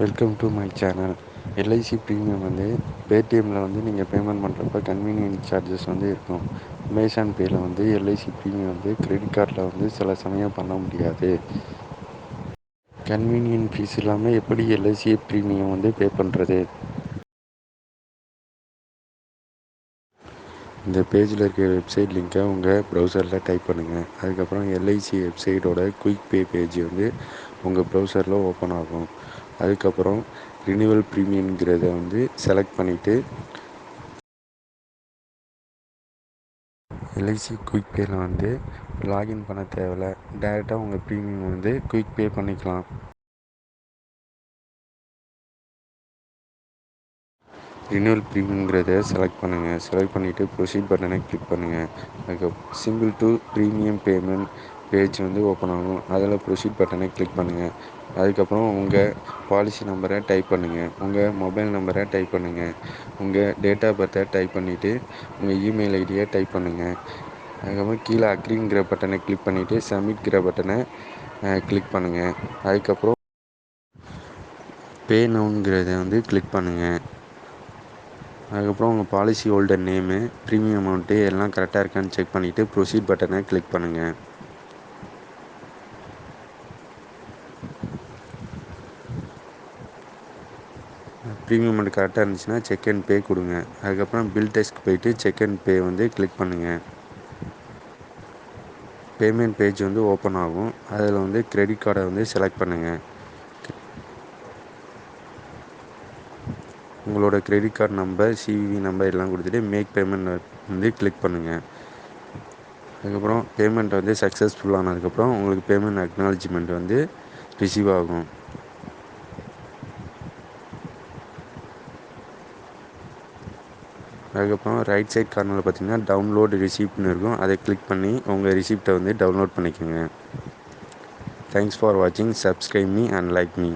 Welcome to my channel LIC premium வந்து பேடிஎம்மில் வந்து நீங்கள் பேமெண்ட் பண்ணுறப்ப கன்வீனியன்ஸ் சார்ஜஸ் வந்து இருக்கும். அமேசான் பேயில் வந்து எல்ஐசி ப்ரீமியம் வந்து கிரெடிட் கார்டில் வந்து சில சமயம் பண்ண முடியாது. கன்வீனியன்ட் ஃபீஸ் இல்லாமல் எப்படி எல்ஐசி ப்ரீமியம் வந்து பே பண்ணுறது இந்த பேஜில் இருக்க வெப்சைட் லிங்க்கை உங்கள் ப்ரௌசரில் டைப் பண்ணுங்கள் அதுக்கப்புறம் எல்ஐசி வெப்சைட்டோட குயிக் பே பேஜ் வந்து உங்கள் ப்ரௌசரில் ஓப்பன் ஆகும். அதுக்கப்புறம் ரினிவல் ப்ரீமியம்ங்கிறத வந்து செலக்ட் பண்ணிவிட்டு எல்ஐசி குயிக் பேயில் வந்து லாகின் பண்ண தேவையில்ல. டேரெக்டாக உங்கள் ப்ரீமியம் வந்து குயிக் பே பண்ணிக்கலாம். ரினிவல் ப்ரீமியம்ங்கிறத செலக்ட் பண்ணுங்கள் செலக்ட் பண்ணிவிட்டு ப்ரொசீட் பட்டனை கிளிக் பண்ணுங்கள் அதுக்கு simple to premium payment page வந்து ஓப்பன் ஆகும். அதில் ப்ரொசீட் பட்டனை கிளிக் பண்ணுங்கள் அதுக்கப்புறம் உங்கள் பாலிசி நம்பரை டைப் பண்ணுங்கள் உங்கள் மொபைல் நம்பரை டைப் பண்ணுங்கள் உங்கள் டேட் ஆஃப் பர்த்தை டைப் பண்ணிவிட்டு உங்கள் இமெயில் ஐடியை டைப் பண்ணுங்கள் அதுக்கப்புறம் கீழே அக்ரிங்கிற பட்டனை கிளிக் பண்ணிவிட்டு சப்மிட்கிற பட்டனை கிளிக் பண்ணுங்கள் அதுக்கப்புறம் பே நவுங்கிறத வந்து கிளிக் பண்ணுங்கள் அதுக்கப்புறம் உங்கள் policy holder name premium amount எல்லாம் கரெக்டாக இருக்கான்னு செக் பண்ணிவிட்டு ப்ரொசீட் பட்டனை கிளிக் பண்ணுங்கள் ப்ரீமியம் அமௌண்ட் கரெக்டாக இருந்துச்சுன்னா செக் அண்ட் பே கொடுங்க. அதுக்கப்புறம் பில் டெஸ்க் போயிட்டு செக் அண்ட் பே வந்து கிளிக் பண்ணுங்கள் பேமெண்ட் பேஜ் வந்து ஓப்பன் ஆகும். அதில் வந்து கிரெடிட் கார்டை வந்து செலக்ட் பண்ணுங்கள் உங்களோட credit card number CVV number எல்லாம் கொடுத்துட்டு மேக் பேமெண்ட் வந்து கிளிக் பண்ணுங்கள் அதுக்கப்புறம் பேமெண்ட் வந்து சக்ஸஸ்ஃபுல் ஆனதுக்கப்புறம் உங்களுக்கு பேமெண்ட் அக்னாலஜ்மெண்ட் வந்து ரிசீவ் ஆகும். அதுக்கப்புறம் ரைட் சைட் கார்னரில் பார்த்தீங்கன்னா டவுன்லோடு ரிசிப்ட்னு இருக்கும். அதை கிளிக் பண்ணி உங்கள் ரிசிப்டை வந்து டவுன்லோட் பண்ணிக்கோங்க. தேங்க்ஸ் ஃபார் வாட்சிங் subscribe me and like me